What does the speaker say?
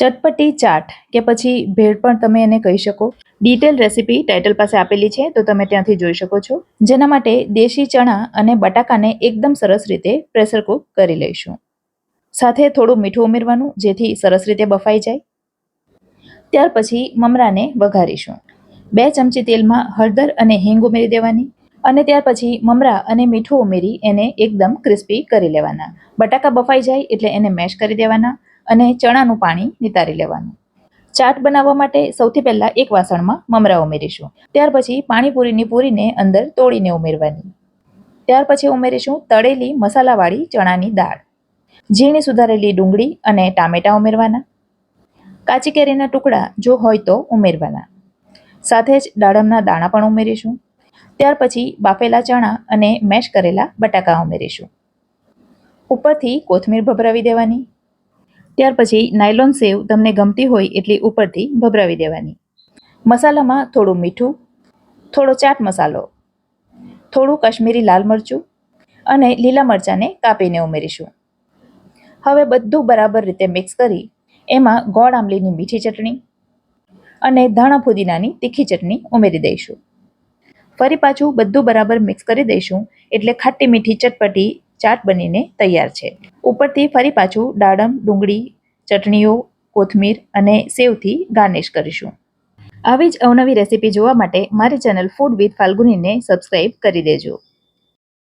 ચટપટી ચાટ કે પછી ભેળ પણ તમે એને કહી શકો. ડિટેલ રેસીપી ટાઇટલ પાસે આપેલી છે, તો તમે ત્યાંથી જોઈ શકો છો. જેના માટે દેશી ચણા અને બટાકાને એકદમ સરસ રીતે પ્રેશર કુક કરી લઈશું. સાથે થોડું મીઠું ઉમેરવાનું, જેથી સરસ રીતે બફાઈ જાય. ત્યાર પછી મમરાને વઘારીશું. બે ચમચી તેલમાં હળદર અને હિંગ ઉમેરી દેવાની અને ત્યાર પછી મમરા અને મીઠું ઉમેરી એને એકદમ ક્રિસ્પી કરી લેવાના. બટાકા બફાઈ જાય એટલે એને મેશ કરી દેવાના. અને ચણાનું પાણી નિતારી લેવાનું. ચાટ બનાવવા માટે સૌથી પહેલાં એક વાસણમાં મમરા ઉમેરીશું. ત્યાર પછી પાણીપુરીની પૂરીને અંદર તોડીને ઉમેરવાની. ત્યાર પછી ઉમેરીશું તળેલી મસાલાવાળી ચણાની દાળ. ઝીણી સુધારેલી ડુંગળી અને ટામેટાં ઉમેરવાના. કાચી કેરીના ટુકડા જો હોય તો ઉમેરવાના. સાથે જ દાડમના દાણા પણ ઉમેરીશું. ત્યાર પછી બાફેલા ચણા અને મેશ કરેલા બટાકા ઉમેરીશું. ઉપરથી કોથમીર ભભરાવી દેવાની. ત્યાર પછી નાયલોન સેવ તમને ગમતી હોય એટલી ઉપરથી ભભરાવી દેવાની. મસાલામાં થોડું મીઠું, થોડો ચાટ મસાલો, થોડું કાશ્મીરી લાલ મરચું અને લીલા મરચાંને કાપીને ઉમેરીશું. હવે બધું બરાબર રીતે મિક્સ કરી એમાં ગોળ આંબલીની મીઠી ચટણી અને ધાણા ફુદીનાની તીખી ચટણી ઉમેરી દઈશું. ફરી પાછું બધું બરાબર મિક્સ કરી દઈશું એટલે ખાટી મીઠી ચટપટી ચાટ બનીને તૈયાર છે. ઉપરથી ફરી પાછું દાડમ, ડુંગળી ચટણીઓ, કોથમીર અને સેવથી ગાર્નિશ કરીશું. આવી જ અવનવી રેસીપી જોવા માટે મારી ચેનલ ફૂડ વિથ ફાલ્ગુનીને સબસ્ક્રાઈબ કરી દેજો.